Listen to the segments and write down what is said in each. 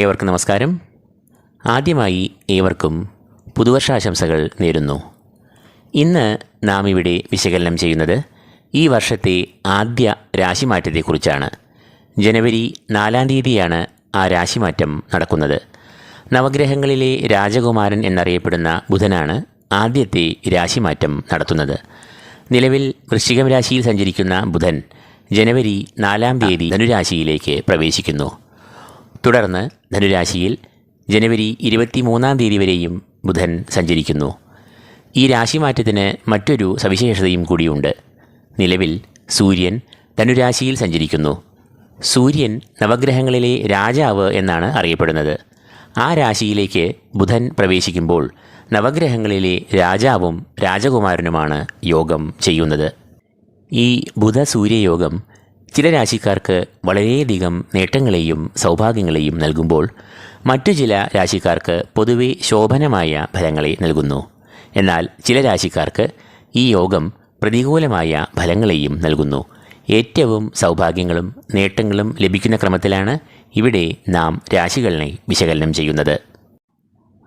ഏവർക്കും നമസ്കാരം. ആദ്യമായി ഏവർക്കും പുതുവർഷാശംസകൾ നേരുന്നു. ഇന്ന് നാം ഇവിടെ വിശകലനം ചെയ്യുന്നത് ഈ വർഷത്തെ ആദ്യ രാശിമാറ്റത്തെക്കുറിച്ചാണ്. ജനുവരി നാലാം തീയതിയാണ് ആ രാശിമാറ്റം നടക്കുന്നത്. നവഗ്രഹങ്ങളിലെ രാജകുമാരൻ എന്നറിയപ്പെടുന്ന ബുധനാണ് ആദ്യത്തെ രാശിമാറ്റം നടത്തുന്നത്. നിലവിൽ വൃശ്ചികം രാശിയിൽ സഞ്ചരിക്കുന്ന ബുധൻ ജനുവരി നാലാം തീയതി ധനുരാശിയിലേക്ക് പ്രവേശിക്കുന്നു. തുടർന്ന് ധനുരാശിയിൽ ജനുവരി ഇരുപത്തിമൂന്നാം തീയതി വരെയും ബുധൻ സഞ്ചരിക്കുന്നു. ഈ രാശിമാറ്റത്തിന് മറ്റൊരു സവിശേഷതയും കൂടിയുണ്ട്. നിലവിൽ സൂര്യൻ ധനുരാശിയിൽ സഞ്ചരിക്കുന്നു. സൂര്യൻ നവഗ്രഹങ്ങളിലെ രാജാവ് എന്നാണ് അറിയപ്പെടുന്നത്. ആ രാശിയിലേക്ക് ബുധൻ പ്രവേശിക്കുമ്പോൾ നവഗ്രഹങ്ങളിലെ രാജാവും രാജകുമാരനുമാണ് യോഗം ചെയ്യുന്നത്. ഈ ബുധ സൂര്യയോഗം ചില രാശിക്കാർക്ക് വളരെയധികം നേട്ടങ്ങളെയും സൗഭാഗ്യങ്ങളെയും നൽകുമ്പോൾ മറ്റു ചില രാശിക്കാർക്ക് പൊതുവെ ശോഭനമായ ഫലങ്ങളെ നൽകുന്നു. എന്നാൽ ചില രാശിക്കാർക്ക് ഈ യോഗം പ്രതികൂലമായ ഫലങ്ങളെയും നൽകുന്നു. ഏറ്റവും സൗഭാഗ്യങ്ങളും നേട്ടങ്ങളും ലഭിക്കുന്ന ക്രമത്തിലാണ് ഇവിടെ നാം രാശികളെ വിശകലനം ചെയ്യുന്നത്.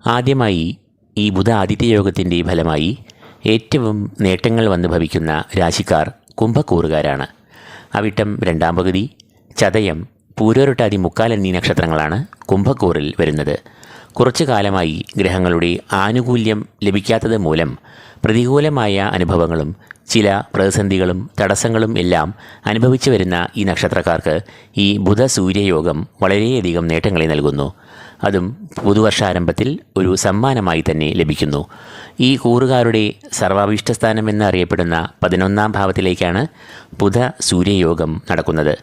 ആദ്യമായി ഈ ബുധ ആദിത്യ യോഗത്തിന്റെ ഫലമായി ഏറ്റവും നേട്ടങ്ങൾ വന്ന് ഭവിക്കുന്ന രാശിക്കാർ കുംഭക്കൂറുകാരാണ്. അവിട്ടം രണ്ടാം പകുതി. ചതയം പൂരോരുട്ടാതി മുക്കാൽ എന്നീ നക്ഷത്രങ്ങളാണ് കുംഭക്കൂറിൽ വരുന്നത്. കുറച്ചു കാലമായി ഗ്രഹങ്ങളുടെ ആനുകൂല്യം ലഭിക്കാത്തത് മൂലം പ്രതികൂലമായ അനുഭവങ്ങളും ചില പ്രതിസന്ധികളും തടസ്സങ്ങളും എല്ലാം അനുഭവിച്ചു വരുന്ന ഈ നക്ഷത്രക്കാർക്ക് ഈ ബുധ സൂര്യയോഗം വളരെയധികം നേട്ടങ്ങളെ നൽകുന്നു. അതും പുതുവർഷാരംഭത്തിൽ ഒരു സമ്മാനമായി തന്നെ ലഭിക്കുന്നു. ഈ കൂറുകാരുടെ സർവാഭീഷ്ടസ്ഥാനം എന്നറിയപ്പെടുന്ന പതിനൊന്നാം ഭാവത്തിലേക്കാണ് ബുധ സൂര്യയോഗം നടക്കുന്നത്.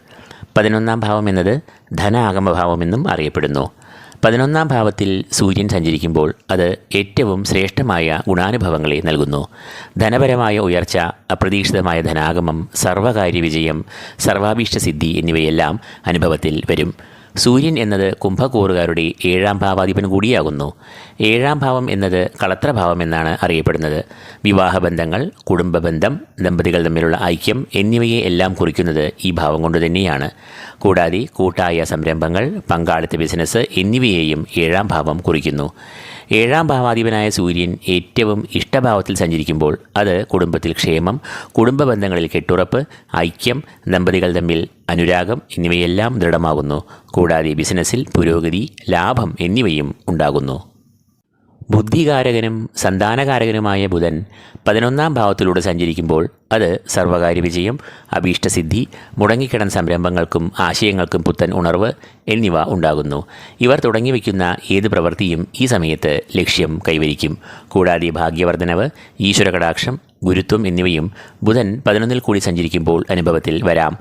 പതിനൊന്നാം ഭാവം എന്നത് ധന ആഗമഭാവമെന്നും അറിയപ്പെടുന്നു. പതിനൊന്നാം ഭാവത്തിൽ സൂര്യൻ സഞ്ചരിക്കുമ്പോൾ അത് ഏറ്റവും ശ്രേഷ്ഠമായ ഗുണാനുഭവങ്ങളെ നൽകുന്നു. ധനപരമായ ഉയർച്ച അപ്രതീക്ഷിതമായ ധനാഗമം സർവകാര്യ വിജയം സർവാഭീഷ്ടസിദ്ധി എന്നിവയെല്ലാം അനുഭവത്തിൽ വരും. സൂര്യൻ എന്നത് കുംഭക്കൂറുകാരുടെ ഏഴാം ഭാവാധിപൻ കൂടിയാകുന്നു. ഏഴാം ഭാവം എന്നത് കളത്രഭാവം എന്നാണ് അറിയപ്പെടുന്നത്. വിവാഹബന്ധങ്ങൾ കുടുംബബന്ധം ദമ്പതികൾ തമ്മിലുള്ള ഐക്യം എന്നിവയെ എല്ലാം കുറിക്കുന്നത് ഈ ഭാവം കൊണ്ട് തന്നെയാണ്. കൂടാതെ കൂട്ടായ സംരംഭങ്ങൾ പങ്കാളിത്ത ബിസിനസ് എന്നിവയെയും ഏഴാം ഭാവം കുറിക്കുന്നു. ഏഴാം ഭാവാധിപനായ സൂര്യൻ ഏറ്റവും ഇഷ്ടഭാവത്തിൽ സഞ്ചരിക്കുമ്പോൾ അത് കുടുംബത്തിൽ ക്ഷേമം കുടുംബ ബന്ധങ്ങളിൽ കെട്ടുറപ്പ് ഐക്യം ദമ്പതികൾ തമ്മിൽ അനുരാഗം എന്നിവയെല്ലാം ദൃഢമാകുന്നു. കൂടാതെ ബിസിനസ്സിൽ പുരോഗതി ലാഭം എന്നിവയും ഉണ്ടാകുന്നു. ബുദ്ധികാരകനും സന്താനകാരകനുമായ ബുധൻ പതിനൊന്നാം ഭാവത്തിലൂടെ സഞ്ചരിക്കുമ്പോൾ അത് സർവകാര്യ വിജയം അഭീഷ്ടസിദ്ധി മുടങ്ങിക്കിടൻ സംരംഭങ്ങൾക്കും ആശയങ്ങൾക്കും പുത്തൻ ഉണർവ് എന്നിവ ഉണ്ടാകുന്നു. ഇവർ തുടങ്ങി വയ്ക്കുന്ന ഏത് പ്രവൃത്തിയും ഈ സമയത്ത് ലക്ഷ്യം കൈവരിക്കും. കൂടാതെ ഭാഗ്യവർദ്ധനവ് ഈശ്വരകടാക്ഷം ഗുരുത്വം എന്നിവയും ബുധൻ പതിനൊന്നിൽ കൂടി സഞ്ചരിക്കുമ്പോൾ അനുഭവത്തിൽ വരാം.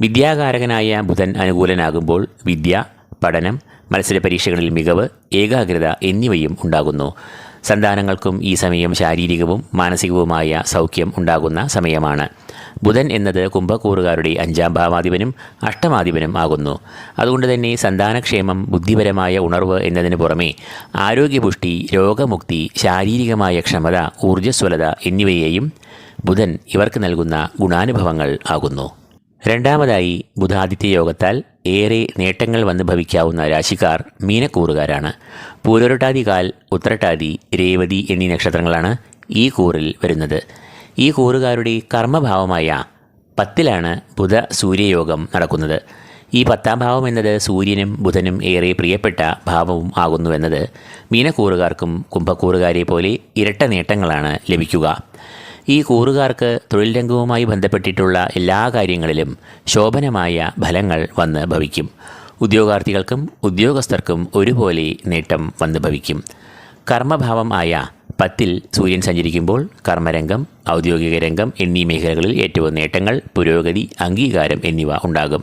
വിദ്യാകാരകനായ ബുധൻ അനുകൂലനാകുമ്പോൾ വിദ്യ പഠനം മത്സര പരീക്ഷകളിൽ മികവ് ഏകാഗ്രത എന്നിവയും ഉണ്ടാകുന്നു. സന്താനങ്ങൾക്കും ഈ സമയം ശാരീരികവും മാനസികവുമായ സൗഖ്യം ഉണ്ടാകുന്ന സമയമാണ്. ബുധൻ എന്നത് കുംഭക്കൂറുകാരുടെ അഞ്ചാം ഭാവാധിപനും അഷ്ടമാധിപനും ആകുന്നു. അതുകൊണ്ട് തന്നെ സന്താനക്ഷേമം ബുദ്ധിപരമായ ഉണർവ് എന്നതിന് പുറമെ ആരോഗ്യപുഷ്ടി രോഗമുക്തി ശാരീരികമായ ക്ഷമത ഊർജസ്വലത എന്നിവയെയും ബുധൻ ഇവർക്ക് നൽകുന്ന ഗുണാനുഭവങ്ങൾ ആകുന്നു. രണ്ടാമതായി ബുധാദിത്യ യോഗത്താൽ ഏറെ നേട്ടങ്ങൾ വന്ന് ഭവിക്കാവുന്ന രാശിക്കാർ മീനക്കൂറുകാരാണ്. പൂരോരട്ടാതി കാൽ രേവതി എന്നീ നക്ഷത്രങ്ങളാണ് ഈ കൂറിൽ വരുന്നത്. ഈ കൂറുകാരുടെ കർമ്മഭാവമായ പത്തിലാണ് ബുധ സൂര്യയോഗം നടക്കുന്നത്. ഈ പത്താം ഭാവം എന്നത് സൂര്യനും ബുധനും ഏറെ പ്രിയപ്പെട്ട ഭാവവും ആകുന്നുവെന്നത് മീനക്കൂറുകാർക്കും കുംഭക്കൂറുകാരെ പോലെ ഇരട്ട നേട്ടങ്ങളാണ് ലഭിക്കുക. ഈ കൂറുകാർക്ക് തൊഴിൽ രംഗവുമായി ബന്ധപ്പെട്ടിട്ടുള്ള എല്ലാ കാര്യങ്ങളിലും ശോഭനമായ ഫലങ്ങൾ വന്ന് ഭവിക്കും. ഉദ്യോഗാർത്ഥികൾക്കും ഉദ്യോഗസ്ഥർക്കും ഒരുപോലെ നേട്ടം വന്ന് ഭവിക്കും. കർമ്മഭാവം ആയ പത്തിൽ സൂര്യൻ സഞ്ചരിക്കുമ്പോൾ കർമ്മരംഗം ഔദ്യോഗിക രംഗം എന്നീ മേഖലകളിൽ ഏറ്റവും നേട്ടങ്ങൾ പുരോഗതി അംഗീകാരം എന്നിവ ഉണ്ടാകും.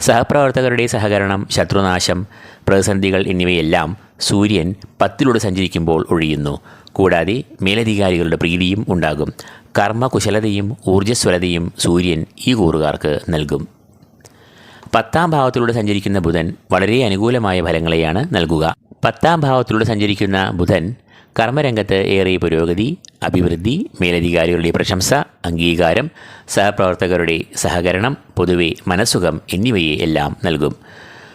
സഹപ്രവർത്തകരുടെ സഹകരണം ശത്രുനാശം പ്രതിസന്ധികൾ എന്നിവയെല്ലാം സൂര്യൻ പത്തിലൂടെ സഞ്ചരിക്കുമ്പോൾ ഒഴിയുന്നു. കൂടാതെ മേലധികാരികളുടെ പ്രീതിയും ഉണ്ടാകും. കർമ്മകുശലതയും ഊർജസ്വലതയും സൂര്യൻ ഈ കൂറുകാർക്ക് നൽകും. പത്താം ഭാവത്തിലൂടെ സഞ്ചരിക്കുന്ന ബുധൻ വളരെ അനുകൂലമായ ഫലങ്ങളെയാണ് നൽകുക. പത്താം ഭാവത്തിലൂടെ സഞ്ചരിക്കുന്ന ബുധൻ കർമ്മരംഗത്ത് ഏറെ പുരോഗതി അഭിവൃദ്ധി മേലധികാരികളുടെ പ്രശംസ അംഗീകാരം സഹപ്രവർത്തകരുടെ സഹകരണം പൊതുവെ മനസ്സുഖം എന്നിവയെ എല്ലാം നൽകും.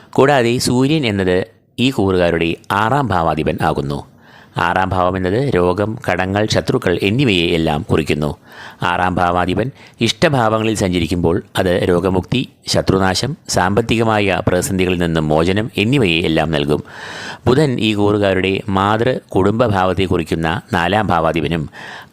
കൂടാതെ സൂര്യൻ എന്നത് ഈ കൂറുകാരുടെ ആറാം ഭാവാധിപൻ ആകുന്നു. ആറാം ഭാവം എന്നത് രോഗം കടങ്ങൾ ശത്രുക്കൾ എന്നിവയെ എല്ലാം കുറിക്കുന്നു. ആറാം ഭാവാധിപൻ ഇഷ്ടഭാവങ്ങളിൽ സഞ്ചരിക്കുമ്പോൾ അത് രോഗമുക്തി ശത്രുനാശം സാമ്പത്തികമായ പ്രതിസന്ധികളിൽ നിന്നും മോചനം എന്നിവയെ എല്ലാം നൽകും. ബുധൻ ഈ കൂറുകാരുടെ മാതൃ കുടുംബഭാവത്തെ കുറിക്കുന്ന നാലാം ഭാവാധിപനും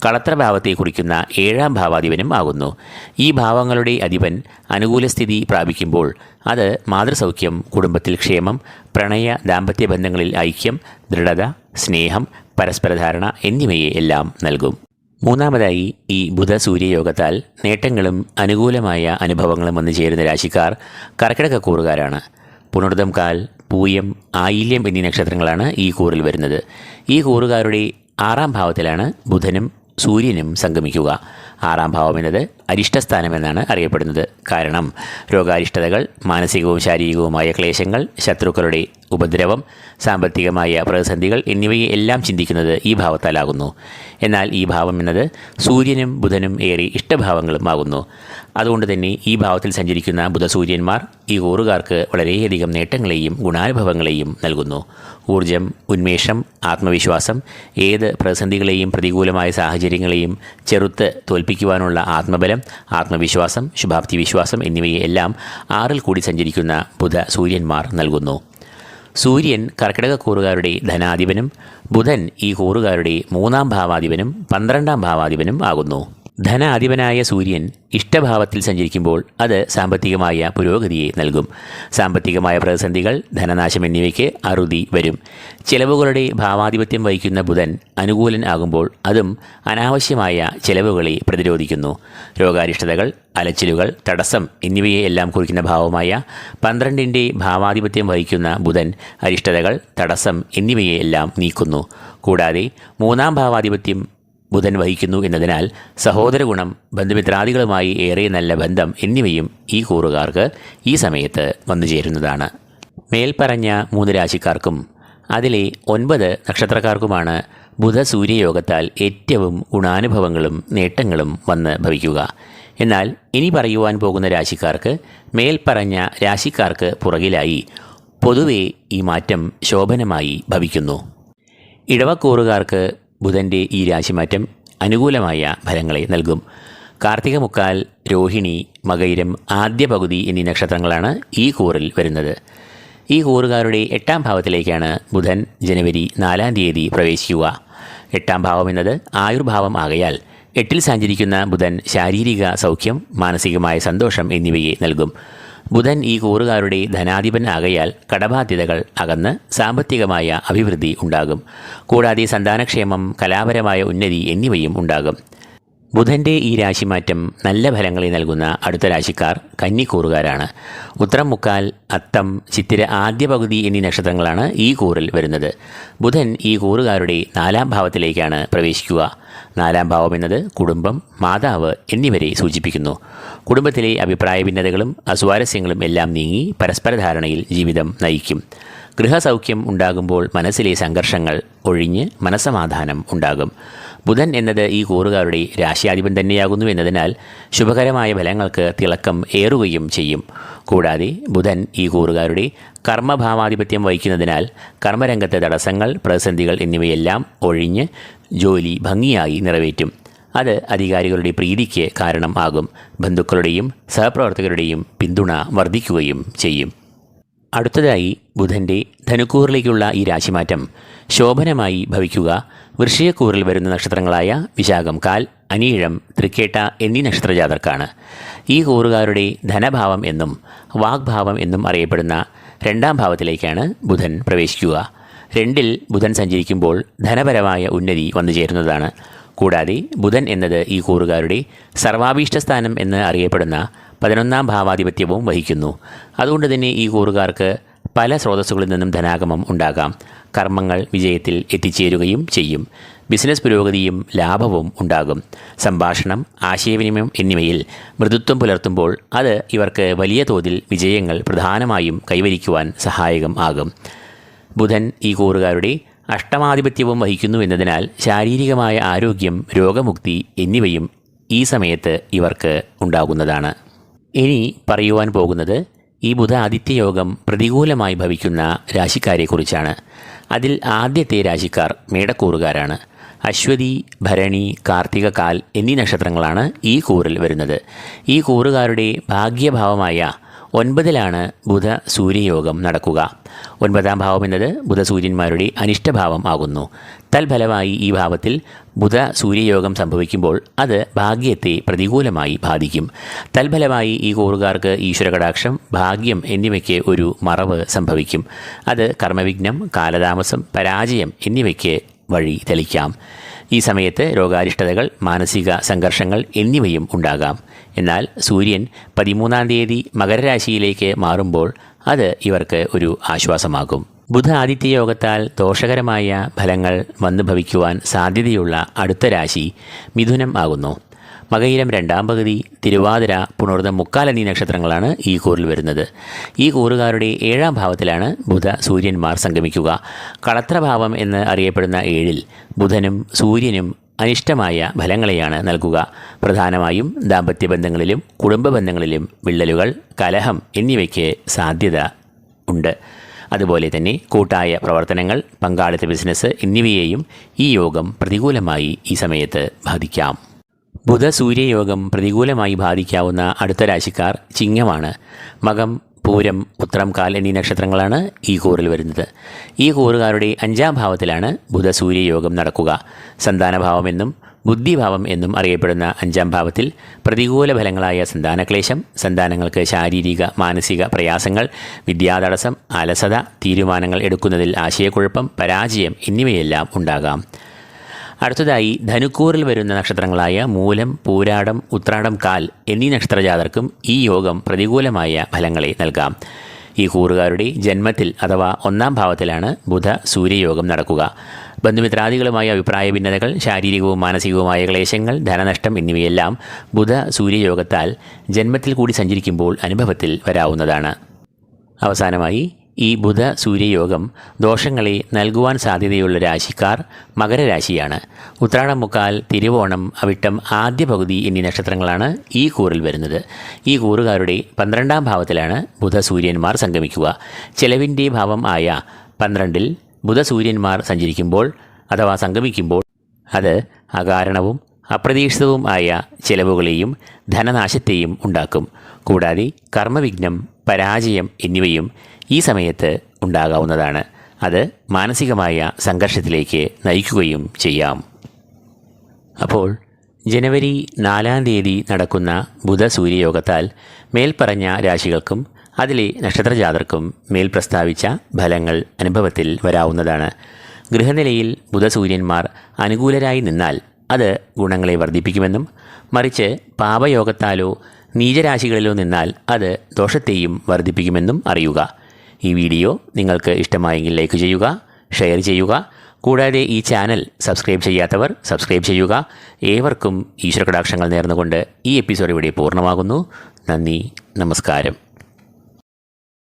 കളത്രഭാവത്തെ കുറിക്കുന്ന ഏഴാം ഭാവാധിപനും ആകുന്നു. ഈ ഭാവങ്ങളുടെ അധിപൻ അനുകൂല സ്ഥിതി പ്രാപിക്കുമ്പോൾ അത് മാതൃസൗഖ്യം കുടുംബത്തിൽ ക്ഷേമം പ്രണയ ദാമ്പത്യ ബന്ധങ്ങളിൽ ഐക്യം ദൃഢത സ്നേഹം പരസ്പരധാരണ എന്നിവയെ എല്ലാം നൽകും. മൂന്നാമതായി ഈ ബുധ സൂര്യയോഗത്താൽ നേട്ടങ്ങളും അനുകൂലമായ അനുഭവങ്ങളും വന്നു ചേരുന്ന രാശിക്കാർ കർക്കിടക കൂറുകാരാണ്. പുണർദം കാൽ പൂയം ആയില്യം എന്നീ നക്ഷത്രങ്ങളാണ് ഈ കൂറിൽ വരുന്നത്. ഈ കൂറുകാരുടെ ആറാം ഭാവത്തിലാണ് ബുധനും സൂര്യനും സംഗമിക്കുക. ആറാം ഭാവം എന്നത് അരിഷ്ടസ്ഥാനം എന്നാണ് അറിയപ്പെടുന്നത്. കാരണം രോഗാരിഷ്ടതകൾ മാനസികവും ശാരീരികവുമായ ക്ലേശങ്ങൾ ശത്രുക്കളുടെ ഉപദ്രവം സാമ്പത്തികമായ പ്രതിസന്ധികൾ എന്നിവയെ എല്ലാം ചിന്തിക്കുന്നത് ഈ ഭാവത്താലാകുന്നു. എന്നാൽ ഈ ഭാവം എന്നത് സൂര്യനും ബുധനും ഏറെ ഇഷ്ടഭാവങ്ങളും ആകുന്നു. അതുകൊണ്ട് തന്നെ ഈ ഭാവത്തിൽ സഞ്ചരിക്കുന്ന ബുധസൂര്യന്മാർ ഈ കൂറുകാർക്ക് വളരെയധികം നേട്ടങ്ങളെയും ഗുണാനുഭവങ്ങളെയും നൽകുന്നു. ഊർജം ഉന്മേഷം ആത്മവിശ്വാസം ഏത് പ്രതിസന്ധികളെയും പ്രതികൂലമായ സാഹചര്യങ്ങളെയും ചെറുത്ത് തോൽപ്പിക്കുവാനുള്ള ആത്മബലം ആത്മവിശ്വാസം ശുഭാപ്തി വിശ്വാസം എന്നിവയെല്ലാം ആറിൽ കൂടി സഞ്ചരിക്കുന്ന ബുധ സൂര്യന്മാർ നൽകുന്നു. സൂര്യൻ കർക്കിടക കൂറുകാരുടെ ധനാധിപനും ബുധൻ ഈ കൂറുകാരുടെ മൂന്നാം ഭാവാധിപനും പന്ത്രണ്ടാം ഭാവാധിപനും ആകുന്നു. ധനാധിപനായ സൂര്യൻ ഇഷ്ടഭാവത്തിൽ സഞ്ചരിക്കുമ്പോൾ അത് സാമ്പത്തികമായ പുരോഗതിയെ നൽകും. സാമ്പത്തികമായ പ്രതിസന്ധികൾ ധനനാശം എന്നിവയ്ക്ക് അറുതി വരും. ചെലവുകളുടെ ഭാവാധിപത്യം വഹിക്കുന്ന ബുധൻ അനുകൂലൻ ആകുമ്പോൾ അതും അനാവശ്യമായ ചെലവുകളെ പ്രതിരോധിക്കുന്നു. രോഗാരിഷ്ടതകൾ അലച്ചിലുകൾ തടസ്സം എന്നിവയെ എല്ലാം കുറിക്കുന്ന ഭാവമായ പന്ത്രണ്ടിന്റെ ഭാവാധിപത്യം വഹിക്കുന്ന ബുധൻ അരിഷ്ടതകൾ തടസ്സം എന്നിവയെ എല്ലാം നീക്കുന്നു. കൂടാതെ മൂന്നാം ഭാവാധിപത്യം ബുധൻ വഹിക്കുന്നു എന്നതിനാൽ സഹോദര ഗുണം ബന്ധുമിത്രാദികളുമായി ഏറെ നല്ല ബന്ധം എന്നിവയും ഈ കൂറുകാർക്ക് ഈ സമയത്ത് വന്നു ചേരുന്നതാണ്. മേൽപ്പറഞ്ഞ മൂന്ന് രാശിക്കാർക്കും അതിലെ ഒൻപത് നക്ഷത്രക്കാർക്കുമാണ് ബുധ സൂര്യയോഗത്താൽ ഏറ്റവും ഗുണാനുഭവങ്ങളും നേട്ടങ്ങളും വന്ന് ഭവിക്കുക. എന്നാൽ ഇനി പറയുവാൻ പോകുന്ന രാശിക്കാർക്ക് മേൽപ്പറഞ്ഞ രാശിക്കാർക്ക് പുറകിലായി പൊതുവേ ഈ മാറ്റം ശോഭനമായി ഭവിക്കുന്നു. ഇടവക്കൂറുകാർക്ക് ബുധന്റെ ഈ രാശിമാറ്റം അനുകൂലമായ ഫലങ്ങളെ നൽകും. കാർത്തിക മുക്കാൽ രോഹിണി മകൈരം ആദ്യ പകുതി എന്നീ നക്ഷത്രങ്ങളാണ് ഈ കൂറിൽ വരുന്നത്. ഈ കൂറുകാരുടെ എട്ടാം ഭാവത്തിലേക്കാണ് ബുധൻ ജനുവരി നാലാം തീയതി പ്രവേശിക്കുക. എട്ടാം ഭാവം എന്നത് ആയുർഭാവം ആകയാൽ എട്ടിൽ സഞ്ചരിക്കുന്ന ബുധൻ ശാരീരിക സൗഖ്യം മാനസികമായ സന്തോഷം എന്നിവയെ നൽകും. ബുധൻ ഈ കൂറുകാരുടെ ധനാധിപൻ ആകയാൽ കടബാധ്യതകൾ അകന്ന് സാമ്പത്തികമായ അഭിവൃദ്ധി ഉണ്ടാകും. കൂടാതെ സന്താനക്ഷേമം കലാപരമായ ഉന്നതി എന്നിവയും ഉണ്ടാകും. ബുധന്റെ ഈ രാശിമാറ്റം നല്ല ഫലങ്ങളെ നൽകുന്ന അടുത്ത രാശിക്കാർ കന്നിക്കൂറുകാരാണ്. ഉത്തരം മുക്കാൽ അത്തം ചിത്തിര ആദ്യ പകുതി എന്നീ നക്ഷത്രങ്ങളാണ് ഈ കൂറിൽ വരുന്നത്. ബുധൻ ഈ കൂറുകാരുടെ നാലാം ഭാവത്തിലേക്കാണ് പ്രവേശിക്കുക. നാലാം ഭാവം എന്നത് കുടുംബം മാതാവ് എന്നിവരെ സൂചിപ്പിക്കുന്നു. കുടുംബത്തിലെ അഭിപ്രായ ഭിന്നതകളും അസ്വാരസ്യങ്ങളും എല്ലാം നീങ്ങി പരസ്പര ധാരണയിൽ ജീവിതം നയിക്കും. ഗൃഹസൗഖ്യം ഉണ്ടാകുമ്പോൾ മനസ്സിലെ സംഘർഷങ്ങൾ ഒഴിഞ്ഞ് മനസ്സമാധാനം ഉണ്ടാകും. ബുധൻ എന്നത് ഈ കൂറുകാരുടെ രാശിയാധിപൻ തന്നെയാകുന്നു എന്നതിനാൽ ശുഭകരമായ ഫലങ്ങൾക്ക് തിളക്കം ഏറുകയും ചെയ്യും. കൂടാതെ ബുധൻ ഈ കൂറുകാരുടെ കർമ്മഭാവാധിപത്യം വഹിക്കുന്നതിനാൽ കർമ്മരംഗത്തെ തടസ്സങ്ങൾ പ്രതിസന്ധികൾ എന്നിവയെല്ലാം ഒഴിഞ്ഞ് ജോലി ഭംഗിയായി നിറവേറ്റും. അത് അധികാരികളുടെ പ്രീതിക്ക് കാരണമാകും ബന്ധുക്കളുടെയും സഹപ്രവർത്തകരുടെയും പിന്തുണ വർദ്ധിക്കുകയും ചെയ്യും. അടുത്തതായി ബുധന്റെ ധനുക്കൂറിലേക്കുള്ള ഈ രാശിമാറ്റം. ശോഭനമായി ഭവിക്കുക. വൃശ്ചികക്കൂറിൽ വരുന്ന നക്ഷത്രങ്ങളായ വിശാഖം കാൽ അനീഴം തൃക്കേട്ട എന്നീ നക്ഷത്രജാതർക്കാണ്. ഈ കൂറുകാരുടെ ധനഭാവം എന്നും വാഗ്ഭാവം എന്നും അറിയപ്പെടുന്ന രണ്ടാം ഭാവത്തിലേക്കാണ് ബുധൻ പ്രവേശിക്കുക. രണ്ടിൽ ബുധൻ സഞ്ചരിക്കുമ്പോൾ ധനപരമായ ഉന്നതി വന്നു ചേരുന്നതാണ്. കൂടാതെ ബുധൻ എന്നത് ഈ കൂറുകാരുടെ സർവാഭീഷ്ടസ്ഥാനം എന്ന് അറിയപ്പെടുന്ന പതിനൊന്നാം ഭാവാധിപത്യവും വഹിക്കുന്നു. അതുകൊണ്ട് തന്നെ ഈ കൂറുകാർക്ക് പല സ്രോതസ്സുകളിൽ നിന്നും ധനാഗമം ഉണ്ടാകാം. കർമ്മങ്ങൾ വിജയത്തിൽ എത്തിച്ചേരുകയും ചെയ്യും. ബിസിനസ് പുരോഗതിയും ലാഭവും ഉണ്ടാകും. സംഭാഷണം ആശയവിനിമയം എന്നിവയിൽ മൃദുത്വം പുലർത്തുമ്പോൾ അത് ഇവർക്ക് വലിയ തോതിൽ വിജയങ്ങൾ പ്രധാനമായും കൈവരിക്കുവാൻ സഹായകം ആകും. ബുധൻ ഈ കൂറുകാരുടെ അഷ്ടമാധിപത്യവും വഹിക്കുന്നു എന്നതിനാൽ ശാരീരികമായ ആരോഗ്യം രോഗമുക്തി എന്നിവയും ഈ സമയത്ത് ഇവർക്ക് ഉണ്ടാകുന്നതാണ്. ഇനി പറയുവാൻ പോകുന്നത് ഈ ബുധ ആദിത്യ യോഗം പ്രതികൂലമായി ഭവിക്കുന്ന രാശിക്കാരെക്കുറിച്ചാണ്. അതിൽ ആദ്യത്തെ രാശിക്കാർ മേടക്കൂറുകാരാണ്. അശ്വതി ഭരണി കാർത്തിക കാൽ എന്നീ നക്ഷത്രങ്ങളാണ് ഈ കൂറിൽ വരുന്നത്. ഈ കൂറുകാരുടെ ഭാഗ്യഭാവമായ ഒൻപതിലാണ് ബുധ സൂര്യയോഗം നടക്കുക. ഒൻപതാം ഭാവം എന്നത് ബുധ സൂര്യന്മാരുടെ അനിഷ്ടഭാവം ആകുന്നു. തൽഫലമായി ഈ ഭാവത്തിൽ ബുധ സൂര്യയോഗം സംഭവിക്കുമ്പോൾ അത് ഭാഗ്യത്തെ പ്രതികൂലമായി ബാധിക്കും. തൽഫലമായി ഈ കൂറുകാർക്ക് ഈശ്വരകടാക്ഷം ഭാഗ്യം എന്നിവയ്ക്ക് ഒരു മറവ് സംഭവിക്കും. അത് കർമ്മവിഘ്നം കാലതാമസം പരാജയം എന്നിവയ്ക്ക് വഴി തെളിക്കാം. ഈ സമയത്ത് രോഗാരിഷ്ടതകൾ മാനസിക സംഘർഷങ്ങൾ എന്നിവയും ഉണ്ടാകാം. എന്നാൽ സൂര്യൻ പതിമൂന്നാം തീയതി മകരരാശിയിലേക്ക് മാറുമ്പോൾ അത് ഇവർക്ക് ഒരു ആശ്വാസമാകും. ബുധ ആദിത്യ യോഗത്താൽ ദോഷകരമായ ഫലങ്ങൾ വന്നു ഭവിക്കുവാൻ സാധ്യതയുള്ള അടുത്ത രാശി മിഥുനം ആകുന്നു. മകയിരം രണ്ടാം പകുതി തിരുവാതിര പുണർന്ന മുക്കാൽ എന്നീ നക്ഷത്രങ്ങളാണ് ഈ കൂറിൽ വരുന്നത്. ഈ കൂറുകാരുടെ ഏഴാം ഭാവത്തിലാണ് ബുധ സൂര്യന്മാർ സംഗമിക്കുക. കളത്രഭാവം എന്ന് അറിയപ്പെടുന്ന ഏഴിൽ ബുധനും സൂര്യനും അനിഷ്ടമായ ഫലങ്ങളെയാണ് നൽകുക. പ്രധാനമായും ദാമ്പത്യ ബന്ധങ്ങളിലും കുടുംബ ബന്ധങ്ങളിലും വിള്ളലുകൾ കലഹം എന്നിവയ്ക്ക് സാധ്യത ഉണ്ട്. അതുപോലെ തന്നെ കൂട്ടായ പ്രവർത്തനങ്ങൾ പങ്കാളിത്ത ബിസിനസ് എന്നിവയെയും ഈ യോഗം പ്രതികൂലമായി ഈ സമയത്ത് ബാധിക്കാം. ബുധ സൂര്യയോഗം പ്രതികൂലമായി ബാധിക്കാവുന്ന അടുത്ത രാശിക്കാർ ചിങ്ങമാണ്. മകം പൂരം ഉത്രം കാൽ എന്നീ നക്ഷത്രങ്ങളാണ് ഈ കൂറിൽ വരുന്നത്. ഈ കൂറുകാരുടെ അഞ്ചാം ഭാവത്തിലാണ് ബുധ സൂര്യയോഗം നടക്കുക സന്താനഭാവമെന്നും ബുദ്ധിഭാവം എന്നും അറിയപ്പെടുന്ന അഞ്ചാം ഭാവത്തിൽ പ്രതികൂല ഫലങ്ങളായ സന്താനക്ലേശം സന്താനങ്ങൾക്ക് ശാരീരിക മാനസിക പ്രയാസങ്ങൾ വിദ്യാതടസ്സം അലസത തീരുമാനങ്ങൾ എടുക്കുന്നതിൽ ആശയക്കുഴപ്പം പരാജയം എന്നിവയെല്ലാം ഉണ്ടാകാം. അടുത്തതായി ധനുക്കൂറിൽ വരുന്ന നക്ഷത്രങ്ങളായ മൂലം പൂരാടം ഉത്രാടം കാൽ എന്നീ നക്ഷത്രജാതർക്കും ഈ യോഗം പ്രതികൂലമായ ഫലങ്ങളെ നൽകാം. ഈ കൂറുകാരുടെ ജന്മത്തിൽ അഥവാ ഒന്നാം ഭാവത്തിലാണ് ബുധ സൂര്യയോഗം നടക്കുക. ബന്ധുമിത്രാദികളുമായ അഭിപ്രായ ഭിന്നതകൾ ശാരീരികവും മാനസികവുമായ ക്ലേശങ്ങൾ ധനനഷ്ടം എന്നിവയെല്ലാം ബുധ സൂര്യയോഗത്താൽ ജന്മത്തിൽ കൂടി സഞ്ചരിക്കുമ്പോൾ അനുഭവത്തിൽ വരാവുന്നതാണ്. അവസാനമായി ഈ ബുധ സൂര്യയോഗം ദോഷങ്ങളെ നൽകുവാൻ സാധ്യതയുള്ള രാശിക്കാർ മകരരാശിയാണ്. ഉത്രാടം മുക്കാൽ തിരുവോണം അവിട്ടം ആദ്യ പകുതി എന്നീ നക്ഷത്രങ്ങളാണ് ഈ കൂറിൽ വരുന്നത്. ഈ കൂറുകാരുടെ പന്ത്രണ്ടാം ഭാവത്തിലാണ് ബുധ സൂര്യന്മാർ സംഗമിക്കുക. ചെലവിന്റെ ഭാവം ആയ പന്ത്രണ്ടിൽ ബുധ സൂര്യന്മാർ സഞ്ചരിക്കുമ്പോൾ അഥവാ സംഗമിക്കുമ്പോൾ അത് അകാരണവും അപ്രതീക്ഷിതവും ആയ ചെലവുകളെയും ധനനാശത്തെയും ഉണ്ടാക്കും. കൂടാതെ കർമ്മവിഘ്നം പരാജയം എന്നിവയും ഈ സമയത്ത് ഉണ്ടാകാവുന്നതാണ്. അത് മാനസികമായ സംഘർഷത്തിലേക്ക് നയിക്കുകയും ചെയ്യാം. അപ്പോൾ ജനുവരി നാലാം തീയതി നടക്കുന്ന ബുധ സൂര്യയോഗത്താൽ മേൽപ്പറഞ്ഞ രാശികൾക്കും അതിലെ നക്ഷത്രജാതർക്കും മേൽ പ്രസ്താവിച്ച ഫലങ്ങൾ അനുഭവത്തിൽ വരാവുന്നതാണ്. ഗൃഹനിലയിൽ ബുധസൂര്യന്മാർ അനുകൂലരായി നിന്നാൽ അത് ഗുണങ്ങളെ വർദ്ധിപ്പിക്കുമെന്നും മറിച്ച് പാപയോഗത്താലോ നീചരാശികളിലോ നിന്നാൽ അത് ദോഷത്തെയും വർദ്ധിപ്പിക്കുമെന്നും അറിയുക. ഈ വീഡിയോ നിങ്ങൾക്ക് ഇഷ്ടമായെങ്കിൽ ലൈക്ക് ചെയ്യുക ഷെയർ ചെയ്യുക. കൂടാതെ ഈ ചാനൽ സബ്സ്ക്രൈബ് ചെയ്യാത്തവർ സബ്സ്ക്രൈബ് ചെയ്യുക. ഏവർക്കും ഈശ്വര കടാക്ഷങ്ങൾ നേർന്നുകൊണ്ട് ഈ എപ്പിസോഡ് ഇവിടെ പൂർണമാകുന്നു. നന്ദി നമസ്കാരം.